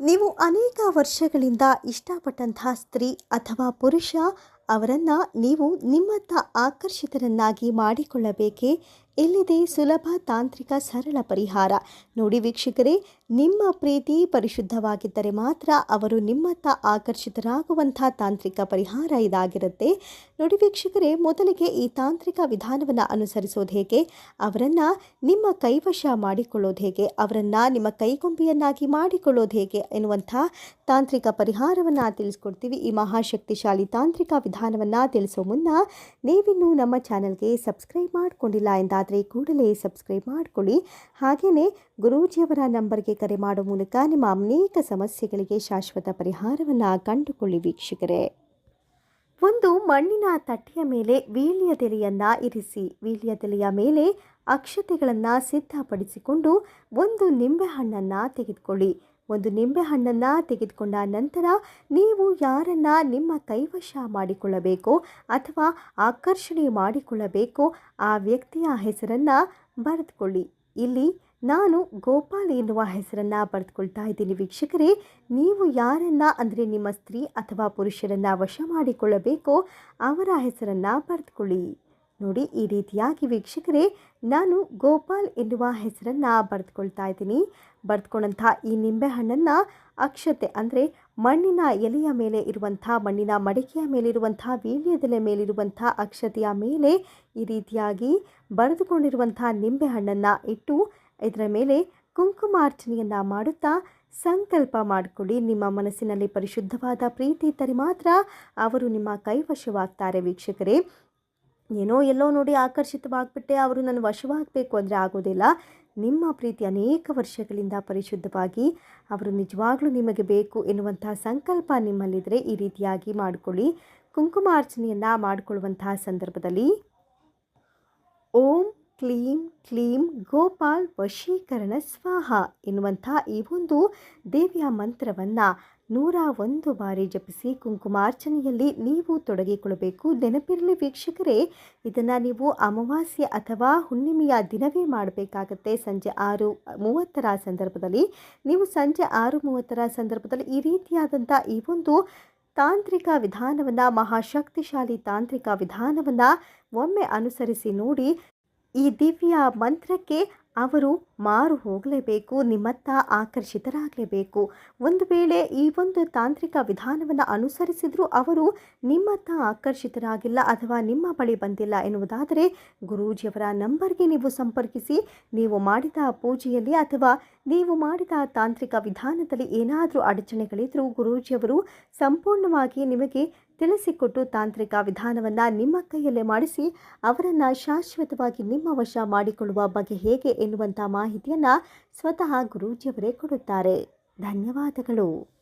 ನೀವು ಅನೇಕ ವರ್ಷಗಳಿಂದ ಇಷ್ಟಪಟ್ಟಂತಹ ಸ್ತ್ರೀ ಅಥವಾ ಪುರುಷ ಅವರನ್ನು ನೀವು ನಿಮ್ಮತ್ತ ಆಕರ್ಷಿತರನ್ನಾಗಿ ಮಾಡಿಕೊಳ್ಳಬೇಕೇ ಇಲ್ಲಿದೆ ಸುಲಭ ತಾಂತ್ರಿಕ ಸರಳ ಪರಿಹಾರ. ನೋಡಿ ವೀಕ್ಷಕರೇ, ನಿಮ್ಮ ಪ್ರೀತಿ ಪರಿಶುದ್ಧವಾಗಿದ್ದರೆ ಮಾತ್ರ ಅವರು ನಿಮ್ಮತ್ತ ಆಕರ್ಷಿತರಾಗುವಂಥ ತಾಂತ್ರಿಕ ಪರಿಹಾರ ಇದಾಗಿರುತ್ತೆ. ನೋಡಿ ವೀಕ್ಷಕರೇ, ಮೊದಲಿಗೆ ಈ ತಾಂತ್ರಿಕ ವಿಧಾನವನ್ನು ಅನುಸರಿಸೋದು ಹೇಗೆ? ಅವರನ್ನು ನಿಮ್ಮ ಕೈವಶ ಮಾಡಿಕೊಳ್ಳೋದು ಹೇಗೆ? ಅವರನ್ನು ನಿಮ್ಮ ಕೈಗೊಂಬೆಯನ್ನಾಗಿ ಮಾಡಿಕೊಳ್ಳೋದು ಹೇಗೆ ಎನ್ನುವಂಥ ತಾಂತ್ರಿಕ ಪರಿಹಾರವನ್ನು ತಿಳಿಸ್ಕೊಡ್ತೀವಿ. ಈ ಮಹಾಶಕ್ತಿಶಾಲಿ ತಾಂತ್ರಿಕ ವಿಧಾನವನ್ನು ತಿಳಿಸೋ ಮುನ್ನ ನೀವಿನ್ನೂ ನಮ್ಮ ಚಾನಲ್ಗೆ ಸಬ್ಸ್ಕ್ರೈಬ್ ಮಾಡಿಕೊಂಡಿಲ್ಲ ಎಂದಾದರೆ ಕೂಡಲೇ ಸಬ್ಸ್ಕ್ರೈಬ್ ಮಾಡಿಕೊಳ್ಳಿ. ಹಾಗೆಯೇ ಗುರೂಜಿಯವರ ನಂಬರ್ಗೆ ಕರೆ ಮಾಡೋ ಮೂಲಕ ನಿಮ್ಮ ಅನೇಕ ಸಮಸ್ಯೆಗಳಿಗೆ ಶಾಶ್ವತ ಪರಿಹಾರವನ್ನು ಕಂಡುಕೊಳ್ಳಿ ವೀಕ್ಷಕರೇ. ಒಂದು ಮಣ್ಣಿನ ತಟ್ಟೆಯ ಮೇಲೆ ವೀಳ್ಯದೆಲೆಯನ್ನು ಇರಿಸಿ ವೀಳ್ಯದೆಲೆಯ ಮೇಲೆ ಅಕ್ಷತೆಗಳನ್ನು ಸಿದ್ಧಪಡಿಸಿಕೊಂಡು ಒಂದು ನಿಂಬೆಹಣ್ಣನ್ನು ತೆಗೆದುಕೊಳ್ಳಿ. ಒಂದು ನಿಂಬೆಹಣ್ಣನ್ನು ತೆಗೆದುಕೊಂಡ ನಂತರ ನೀವು ಯಾರನ್ನ ನಿಮ್ಮ ಕೈವಶ ಮಾಡಿಕೊಳ್ಳಬೇಕು ಅಥವಾ ಆಕರ್ಷಣೆ ಮಾಡಿಕೊಳ್ಳಬೇಕು ಆ ವ್ಯಕ್ತಿಯ ಹೆಸರನ್ನು ಬರೆದುಕೊಳ್ಳಿ. ಇಲ್ಲಿ ನಾನು ಗೋಪಾಲ್ ಎನ್ನುವ ಹೆಸರನ್ನು ಬರೆದುಕೊಳ್ತಾ ಇದ್ದೀನಿ ವೀಕ್ಷಕರೇ. ನೀವು ಯಾರನ್ನ ಅಂದರೆ ನಿಮ್ಮ ಸ್ತ್ರೀ ಅಥವಾ ಪುರುಷರನ್ನು ವಶ ಮಾಡಿಕೊಳ್ಳಬೇಕೋ ಅವರ ಹೆಸರನ್ನು ಬರೆದುಕೊಳ್ಳಿ. ನೋಡಿ ಈ ರೀತಿಯಾಗಿ ವೀಕ್ಷಕರೇ, ನಾನು ಗೋಪಾಲ್ ಎನ್ನುವ ಹೆಸರನ್ನು ಬರೆದುಕೊಳ್ತಾ ಇದ್ದೀನಿ. ಬರೆದುಕೊಂಡಂಥ ಈ ನಿಂಬೆಹಣ್ಣನ್ನು ಅಕ್ಷತೆ ಅಂದರೆ ಮಣ್ಣಿನ ಎಲೆಯ ಮೇಲೆ ಇರುವಂಥ, ಮಣ್ಣಿನ ಮಡಿಕೆಯ ಮೇಲಿರುವಂಥ ವೀಳ್ಯದೆಲೆ ಮೇಲಿರುವಂಥ ಅಕ್ಷತೆಯ ಮೇಲೆ ಈ ರೀತಿಯಾಗಿ ಬರೆದುಕೊಂಡಿರುವಂಥ ನಿಂಬೆಹಣ್ಣನ್ನು ಇಟ್ಟು ಇದರ ಮೇಲೆ ಕುಂಕುಮಾರ್ಚನೆಯನ್ನು ಮಾಡುತ್ತಾ ಸಂಕಲ್ಪ ಮಾಡಿಕೊಳ್ಳಿ. ನಿಮ್ಮ ಮನಸ್ಸಿನಲ್ಲಿ ಪರಿಶುದ್ಧವಾದ ಪ್ರೀತಿ ಇದ್ದರೆ ಮಾತ್ರ ಅವರು ನಿಮ್ಮ ಕೈವಶವಾಗ್ತಾರೆ ವೀಕ್ಷಕರೇ. ಏನೋ ಎಲ್ಲೋ ನೋಡಿ ಆಕರ್ಷಿತವಾಗ್ಬಿಟ್ಟೆ. ಅವರು ನನ್ನ ವಶವಾಗಬೇಕು ಅಂದರೆ ಆಗೋದಿಲ್ಲ. ನಿಮ್ಮ ಪ್ರೀತಿ ಅನೇಕ ವರ್ಷಗಳಿಂದ ಪರಿಶುದ್ಧವಾಗಿ ಅವರು ನಿಜವಾಗ್ಲೂ ನಿಮಗೆ ಬೇಕು ಎನ್ನುವಂತಹ ಸಂಕಲ್ಪ ನಿಮ್ಮಲ್ಲಿದ್ದರೆ ಈ ರೀತಿಯಾಗಿ ಮಾಡಿಕೊಳ್ಳಿ. ಕುಂಕುಮಾರ್ಚನೆಯನ್ನು ಮಾಡಿಕೊಳ್ಳುವಂತಹ ಸಂದರ್ಭದಲ್ಲಿ ಓಂ ಕ್ಲೀಂ ಕ್ಲೀಂ, ಗೋಪಾಲ್ ವಶೀಕರಣ ಸ್ವಾಹ ಎನ್ನುವಂಥ ಈ ಒಂದು ದೇವಿಯ ಮಂತ್ರವನ್ನು ನೂರ ಒಂದು ಬಾರಿ ಜಪಿಸಿ ಕುಂಕುಮಾರ್ಚನೆಯಲ್ಲಿ ನೀವು ತೊಡಗಿಕೊಳ್ಳಬೇಕು. ನೆನಪಿರಲಿ ವೀಕ್ಷಕರೇ, ಇದನ್ನು ನೀವು ಅಮಾವಾಸ್ಯೆ ಅಥವಾ ಹುಣ್ಣಿಮೆಯ ದಿನವೇ ಮಾಡಬೇಕಾಗತ್ತೆ. ಸಂಜೆ ಆರು ಮೂವತ್ತರ ಸಂದರ್ಭದಲ್ಲಿ. ನೀವು ಸಂಜೆ ಆರು ಮೂವತ್ತರ ಸಂದರ್ಭದಲ್ಲಿ ಈ ರೀತಿಯಾದಂಥ ಈ ಒಂದು ತಾಂತ್ರಿಕ ವಿಧಾನವನ್ನು, ಮಹಾಶಕ್ತಿಶಾಲಿ ತಾಂತ್ರಿಕ ವಿಧಾನವನ್ನು ಒಮ್ಮೆ ಅನುಸರಿಸಿ ನೋಡಿ ಈ ದಿವ್ಯ ಮಂತ್ರಕ್ಕೆ ಅವರು ಮಾರು ಹೋಗಲೇಬೇಕು, ನಿಮ್ಮತ್ತ ಆಕರ್ಷಿತರಾಗಲೇಬೇಕು. ಒಂದು ವೇಳೆ ಈ ಒಂದು ತಾಂತ್ರಿಕ ವಿಧಾನವನ್ನು ಅನುಸರಿಸಿದರೂ ಅವರು ನಿಮ್ಮತ್ತ ಆಕರ್ಷಿತರಾಗಿಲ್ಲ ಅಥವಾ ನಿಮ್ಮ ಬಳಿ ಬಂದಿಲ್ಲ ಎನ್ನುವುದಾದರೆ ಗುರೂಜಿಯವರ ನಂಬರ್ಗೆ ನೀವು ಸಂಪರ್ಕಿಸಿ, ನೀವು ಮಾಡಿದ ಪೂಜೆಯಲ್ಲಿ ಅಥವಾ ನೀವು ಮಾಡಿದ ತಾಂತ್ರಿಕ ವಿಧಾನದಲ್ಲಿ ಏನಾದರೂ ಅಡಚಣೆಗಳಿದ್ದರೂ ಗುರೂಜಿಯವರು ಸಂಪೂರ್ಣವಾಗಿ ನಿಮಗೆ ತಿಳಿಸಿಕೊಟ್ಟು ತಾಂತ್ರಿಕ ವಿಧಾನವನ್ನು ನಿಮ್ಮ ಕೈಯಲ್ಲೇ ಮಾಡಿಸಿ, ಅವರನ್ನು ಶಾಶ್ವತವಾಗಿ ನಿಮ್ಮ ವಶ ಮಾಡಿಕೊಳ್ಳುವ ಬಗ್ಗೆ ಹೇಗೆ ಎನ್ನುವಂಥ ಮಾಹಿತಿಯನ್ನು ಸ್ವತಃ ಗುರೂಜಿಯವರೇ ಕೊಡುತ್ತಾರೆ. ಧನ್ಯವಾದಗಳು.